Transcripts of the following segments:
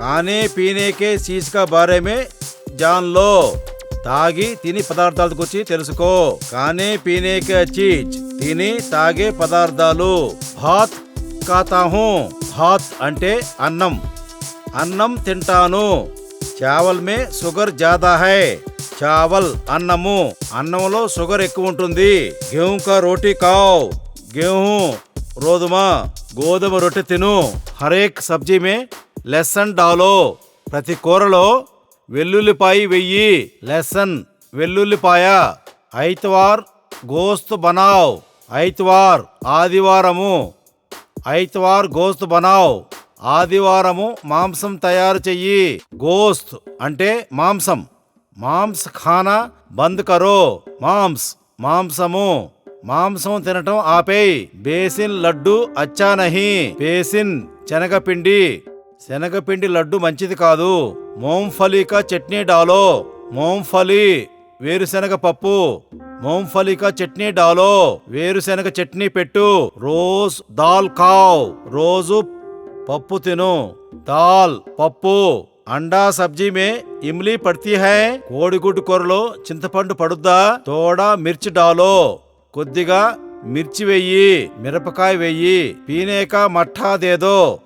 खाने పీనే కే చీజ్ కా బారే మే తాగి తిని పదార్థాల గురించి తెలుసుకో. కానే పీనేకే చీజ్ తిని తాగే పదార్థాలు భాత్ కాతాహు హూ భాత్ అంటే అన్నం. అన్నం తింటాను. చావల్ మే షుగర్ జాదా హై. చావల్ అన్నము. అన్నంలో షుగర్ ఎక్కువ ఉంటుంది. గేహూ కా రోటీ కావ్. గేహూ గోధుమ గోధుమ రొట్టె తిను. హరేక్ సబ్జీ మే లెసన్ డాలో ప్రతి కూరలో వెల్లుల్లిపాయ వెయ్యి. లెసన్ వెల్లుల్లిపాయ. ఐతవార్ గోస్తు బనావ్. ఐతవార్ ఆదివారము. ఐతవార్ గోస్త్ బనావ్. ఆదివారము మాంసం తయారు చెయ్యి. గోస్త్ అంటే మాంసం. మాంస్ ఖానా బంద్ కరో. మాంస్ మాంసము. మాంసం తినటం ఆపేయ్. బేసిన్ లడ్డు అచ్చా నహి బేసిన్ శనగపిండి. శనగపిండి లడ్డు మంచిది కాదు. మోంఫలికా చట్నీ డాలో. మోంఫలి వేరుశనగ పప్పు. మోంఫలికా చట్నీ డాలో. వేరుశనగ చట్నీ పెట్టు. రోజ్ దాల్ కావ్. రోజు పప్పు తిను. దాల్ పప్పు. అండా సబ్జీ మే ఇమ్లీ పడితీ హై. కోడిగుడ్డు కూరలో చింతపండు పడుద్దా? తోడా మిర్చి డాలో. కొద్దిగా మిర్చి వెయ్యి మిరపకాయ వెయ్యి పీనేక మఠాదేదో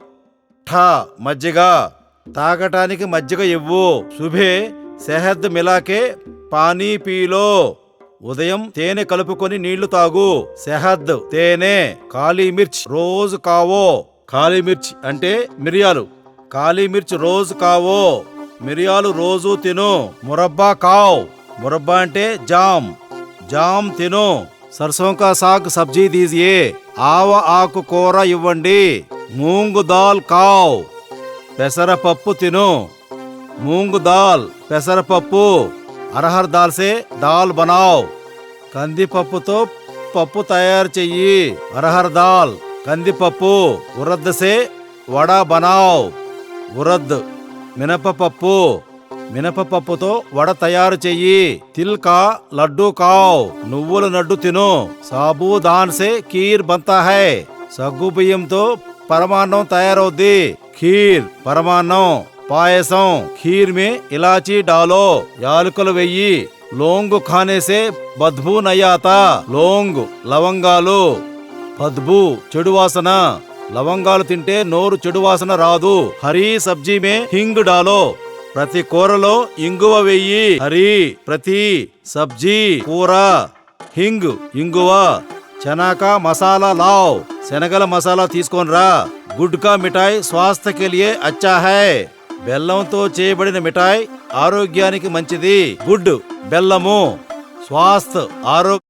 ఠా మజ్జిగ. తాగటానికి మజ్జిగ ఇవ్వు. శుభే సెహద్ మిలాకే పానీ పీలో ఉదయం తేనె కలుపుకొని నీళ్ళు తాగు. సెహద్ తేనె కాళీమిర్చ్ రోజు కావో. కాళీమిర్చ్ అంటే మిరియాలు. కాళీమిర్చ్ రోజు కావో. మిరియాలు రోజు తిను. మురబ్బా కావ్. మురబ్బా అంటే జామ్. జామ్ తిను. సర్సోంకా సాగ్ సబ్జీ దీజియే ఆవ ఆకు కూర ఇవ్వండి. మూంగు దాల్ కావ్. పెసరపప్పు తిను. మూంగు దాల్ పెసరపప్పు. అరహర్ దాల్సే దాల్ బనావ్. కందిపప్పుతో పప్పు తయారు చెయ్యి. అరహర్ దాల్ కందిపప్పు. ఉరద్దసే వడ బనావ్. ఉరద్ మినపపప్పు. మినపపప్పుతో వడ తయారు చెయ్యి. తిల్కా లడ్డు కావ్. నువ్వుల నడ్డు తిను. సాబూదాన్ సే కీర్ బంతా హై. సగ్గు బియ్యంతో పరమాన్నం తయారవుద్ది. ఖీర్ పరమాన్నం పాయసం ఖీర్ మే ఇలాచీ డాలో యాలకులు వెయ్యి లోంగు ఖానేసే బద్బూ నయాత లోంగ్ లవంగాలు బద్బూ చెడు వాసన లవంగాలు తింటే నోరు చెడు వాసన రాదు. హరీ సబ్జీ మే హింగ్ డాలో ప్రతి కూరలో ఇంగువ వెయ్యి. హరి ప్రతి సబ్జీ కూర హింగ్ ఇంగువ చనాకా మసాలా లావ్. శనగల మసాలా తీసుకొని రా గుడ్ కా మిఠాయి స్వాస్థ కే లియే అచ్చా హై. బెల్లంతో చేయబడిన మిఠాయి ఆరోగ్యానికి మంచిది. గుడ్ బెల్లము. స్వాస్థ్ ఆరోగ్య